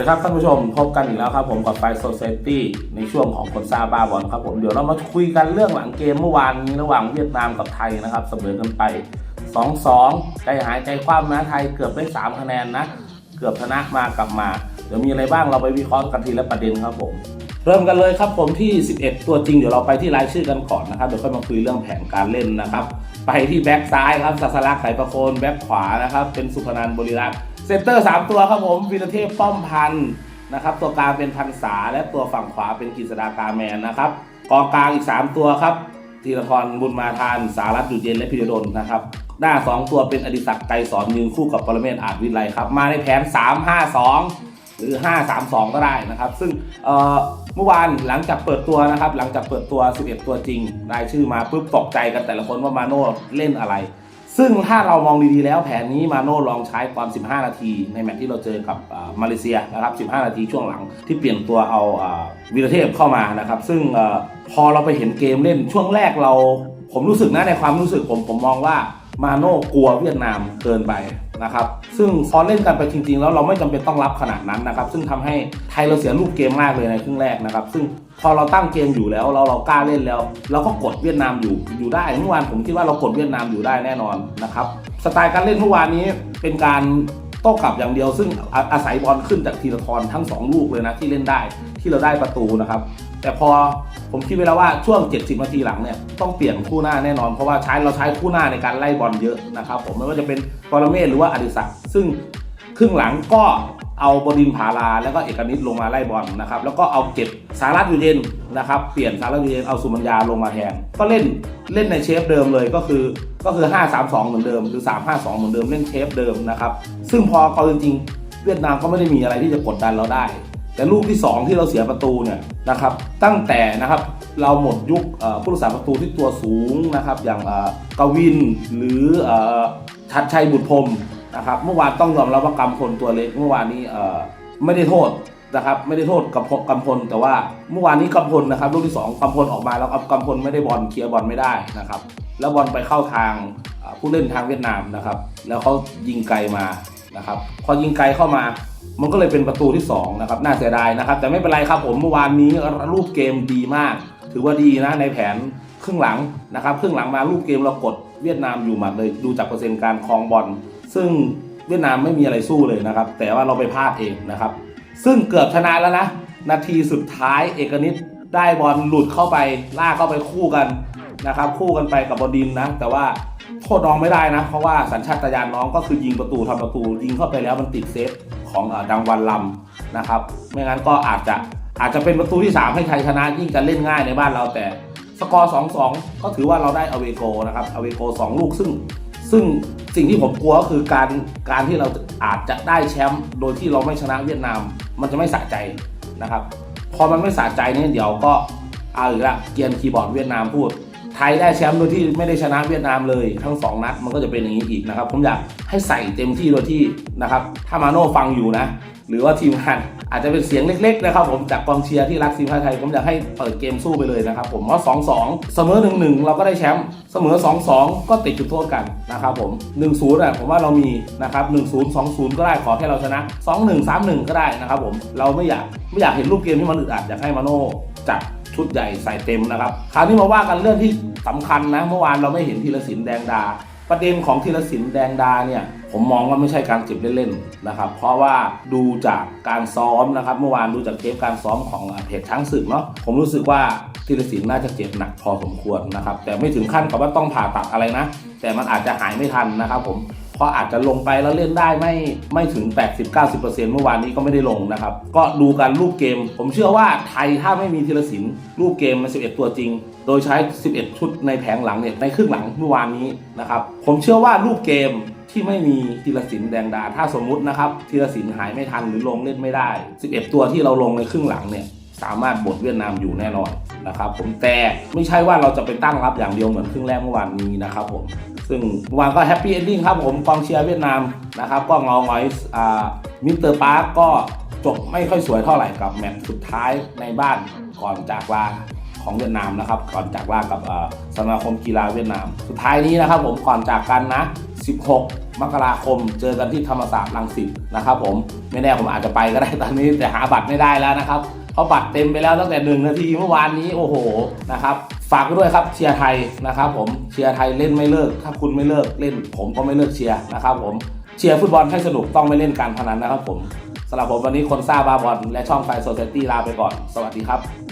ดีครับท่านผู้ชมพบกันอีกแล้วครับผมกับไฟโซเซตี้ในช่วงของคนซาบาบอลครับผมเดี๋ยวเรามาคุยกันเรื่องหลังเกมเมื่อวานนี้ระหว่างเวียดนามกับไทยนะครับเสมอกันไป 2-2 ใจหายใจคว่ำนะไทยเกือบได้ 3 คะแนนนะ เกือบชนะมากลับมา เดี๋ยวมีอะไรบ้างเราไปวิเคราะห์กันทีละประเด็นครับผมเริ่มกันเลยครับผมที่ 11 ตัวจริงเดี๋ยวเราไปที่รายชื่อกันก่อนนะครับเดี๋ยวค่อยมาคุยเรื่องแผนการเล่นนะครับ ไปที่แบ็กซ้ายครับสัสลักไข่ประโคนแบ็กขวานะครับเป็นสุพนันบริรักษ์ ซนเตอร์3ตัวครับผมวีรเทพป้อมพันธ์นะครับ ตัวกลางเป็นพันษาและตัวฝั่งขวาเป็นกฤษดากาแมนนะครับกองกลางอีก 3 ตัวครับธีรทรบุญมาทาน สารัตอยู่เย็นและพิรดลนะครับหน้า 2 ตัวเป็นอดิศักดิ์ไกรสอนยืนคู่กับปรเมศอาจวิไลครับ มาในแผน 3-5-2 หรือ 5-3-2 ก็ได้นะครับ ซึ่งเอ่อเมื่อวานหลังจากเปิดตัวนะครับ หลังจากเปิดตัว 11 ตัวจริงรายชื่อมาปุ๊บตกใจกันแต่ละคนว่ามาโน่เล่นอะไร ซึ่งถ้าเรามองดีๆแล้วแผนนี้มาโน่ลองใช้ตอน 15 นาที ในแมตช์ที่เราเจอกับมาเลเซียนะครับ 15 นาทีช่วงหลังที่เปลี่ยนตัวเอาวีรเทพเข้ามานะครับ ซึ่งอพอเราไปเห็นเกมเล่นช่วงแรกเรา ผมรู้สึกนะในความรู้สึกผมผมมองว่ามาโน่กลัวเวียดนามเกินไป นะครับ ซึ่งพอเล่นกันไปจริง ๆ แล้วเราไม่จำเป็นต้องรับขนาดนั้นนะครับ ซึ่งทำให้ไทยเราเสียลูกเกมมากเลยในครึ่งแรกนะครับ ซึ่งพอเราตั้งเกมอยู่แล้วเราเรากล้าเล่นแล้ว เราก็กดเวียดนามอยู่อยู่ได้เมื่อวานผมคิดว่าเรากดเวียดนามอยู่ได้แน่นอนนะครับ สไตล์การเล่นเมื่อวานนี้เป็นการ โต้กลับอย่างเดียวซึ่งอาอาศัยบอลขึ้นจากทีละทรทั้งสองลูกเลยนะที่เล่นได้ที่เราได้ประตูนะครับ แต่พอผมคิดไว้แล้วว่าช่วง 70 นาทีหลังเนี่ยต้องเปลี่ยนคู่หน้าแน่นอนเพราะว่าใช้เราใช้คู่หน้าในการไล่บอลเยอะนะครับผมไม่ว่าจะเป็นปรเมศหรือว่าอดิศักดิ์ซึ่งครึ่งหลังก็ เอาบดินผาลาแล้วก็เอกนิตลงมาไล่บอลนะครับแล้วก็เอาเก็บสารัตอยู่เย็นนะครับเปลี่ยนสารัตอยู่เย็นเอาสุมัญญาลงมาแทนก็เล่นเล่นในเชฟเดิมเลยก็คือก็คือ 5-3-2 เหมือนเดิม หรือ 3-5-2 เหมือนเดิมเล่นเชฟเดิมนะครับซึ่งพอเอาจริงๆเวียดนามก็ไม่ได้มีอะไรที่จะกดดันเราได้ แต่ลูกที่ 2 ที่เราเสียประตูเนี่ยนะครับตั้งแต่นะครับเราหมดยุคผู้รักษาประตูที่ตัวสูงนะครับอย่างกวินหรือชัดชัยบุตรพรม นะครับ เมื่อวานต้องยอมรับว่ากำพลตัวเล็กเมื่อวานนี้ไม่ได้โทษนะครับ ไม่ได้โทษกำพกำพล แต่ว่าเมื่อวานนี้กำพลนะครับลูกที่สองกำพลออกมาแล้วกำพลไม่ได้บอลเคลียร์บอลไม่ได้นะครับ แล้วบอลไปเข้าทางผู้เล่นทางเวียดนามนะครับ แล้วเขายิงไกลมานะครับ พอยิงไกลเข้ามา มันก็เลยเป็นประตูที่2นะครับน่าเสียดายนะครับ แต่ไม่เป็นไรครับผมเมื่อวานนี้รูปเกมดีมาก ถือว่าดีนะในแผนครึ่งหลังนะครับครึ่งหลังมารูปเกมเรากดเวียดนามอยู่หมัดเลยดูจากเปอร์เซ็นต์การครองบอล ซึ่งเวียดนามไม่มีอะไรสู้เลยนะครับ แต่ว่าเราไปพลาดเองนะครับ ซึ่งเกือบชนะแล้วนะ นาทีสุดท้ายเอกนิตได้บอลหลุดเข้าไปลากเข้าไปคู่กันนะครับ คู่กันไปกับบอดินนะ แต่ว่าโทษน้องไม่ได้นะ เพราะว่าสัญชาตญาณน้องก็คือยิงประตูทำประตู ยิงเข้าไปแล้วมันติดเซฟของดังวันลำนะครับ ไม่งั้นก็อาจจะอาจจะเป็นประตูที่ 3 ให้ไทยชนะยิ่งจะเล่นง่ายในบ้านเราแต่สกอร์ 2-2 ก็ถือว่าเราได้อเวโกนะครับอเวโก2 ลูกซึ่ง ซึ่งสิ่งที่ผมกลัวก็คือการการที่เราอาจจะได้แชมป์โดยที่เราไม่ชนะเวียดนาม มันจะไม่สะใจนะครับ พอมันไม่สะใจเนี่ยเดี๋ยวก็เอาอีกละเกียนคีย์บอร์ดเวียดนามพูด ทยได้แชมป์โดยที่ไม่ได้ชนะเวียดนามเลยทั้งสองนัดมันก็จะเป็นอย่างนี้อีกนะครับ ผมอยากให้ใส่เต็มที่โดยที่นะครับถ้ามาโน่ฟังอยู่นะ หรือว่าทีมงานอาจจะเป็นเสียงเล็กๆนะครับผมจากกองเชียร์ที่รักทีมชาติไทย ผมอยากให้เปิดเกมสู้ไปเลยนะครับผมว่า2-2 เสมอ 1-1 เราก็ได้แชมป์เสมอ 2-2 ก็ติดจุดโทษกันนะครับผม1-0อะผมว่าเรามีนะครับ1-0 2-0 ก็ได้ขอแค่เราชนะ2-1 3-1 ก็ได้นะครับผมเราไม่อยากไม่อยากเห็นรูปเกมที่มันอึดอัดอยากให้มาโน่จัด ชุดใหญ่ใส่เต็มนะครับคราวนี้มาว่ากันเรื่องที่สำคัญนะเมื่อวานเราไม่เห็นธีรศิลป์แดงดา ประเด็นของธีรศิลป์แดงดาเนี่ยผมมองว่าไม่ใช่การเจ็บเล่นๆนะครับ เพราะว่าดูจากการซ้อมนะครับ เมื่อวานดูจากเทปการซ้อมของเพจช้างศึกเนาะผมรู้สึกว่าธีรศิลป์น่าจะเจ็บหนักพอสมควรนะครับ แต่ไม่ถึงขั้นกับว่าต้องผ่าตัดอะไรนะ แต่มันอาจจะหายไม่ทันนะครับผม เพราะอาจจะลงไปแล้วเล่นได้ไม่ไม่ถึง 80-90%เมื่อวานนี้ก็ไม่ได้ลงนะครับ ก็ดูกันรูปเกม ผมเชื่อว่าไทยถ้าไม่มีธีรศิลป์รูปเกมมัน11 ตัวจริง โดยใช้ 11 ชุดในแผงหลังเนี่ยในครึ่งหลังเมื่อวานนี้นะครับผมเชื่อว่ารูปเกมที่ไม่มีธีรศิลป์แดงดา ถ้าสมมุตินะครับธีรศิลป์หายไม่ทันหรือลงเล่นไม่ได้ 11 ตัวที่เราลงในครึ่งหลังเนี่ยสามารถบดเวียดนามอยู่แน่นอนนะครับผมแต่ไม่ใช่ว่าเราจะไปตั้งรับอย่างเดียวเหมือนครึ่งแรกเมื่อวานนี้นะครับผม ซึ่งเมื่อวานก็แฮปปี้เอนดิ้งครับผมกองเชียร์เวียดนามนะครับก็เงาหงอยอ่ามิสเตอร์ปาร์กก็จบไม่ค่อยสวยเท่าไหร่กับแมตช์สุดท้ายในบ้านก่อนจากลาของเวียดนามนะครับก่อนจากลากับสมาคมกีฬาเวียดนาม สุดท้ายนี้นะครับผมก่อนจากกันนะ 16 มกราคมเจอกันที่ธรรมศาสตร์รังสิตนะครับผมไม่แน่ผมอาจจะไปก็ได้ตอนนี้แต่หาบัตรไม่ได้แล้วนะครับ เพราะบัตรเต็มไปแล้วตั้งแต่หนึ่งนาทีเมื่อวานนี้โอ้โหนะครับฝากไว้ด้วยครับเชียร์ไทยนะครับผมเชียร์ไทยเล่นไม่เลิก ถ้าคุณไม่เลิกเล่น ผมก็ไม่เลิกเชียร์นะครับผมเชียร์ฟุตบอลให้สนุกต้องไม่เล่นการพนันนะครับผมสำหรับผมวันนี้คนซ่าบาบอลและช่องไฟโซเซตี้ลาไปก่อน สวัสดีครับ